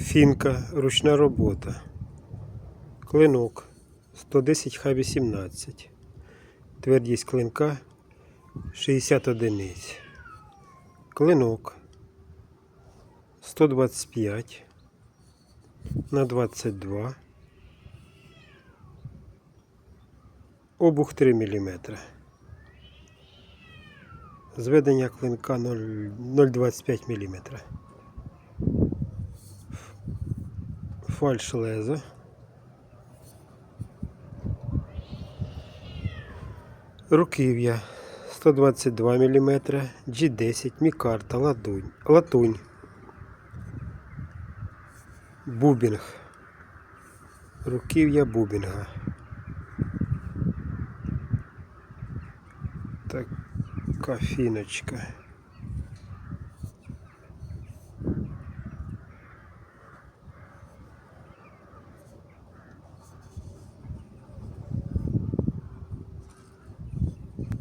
Фінка, ручна робота. Клинок 110 Х18. Твердість клинка 60 одиниць. Клинок 125 на 22. Обух 3 мм. Зведення клинка 0 0,25 мм. Фальш леза. Руків'я 122 мм, G10, мікарта, ладунь, латунь. Бубінг. Руків'я бубінга. Така фіночка.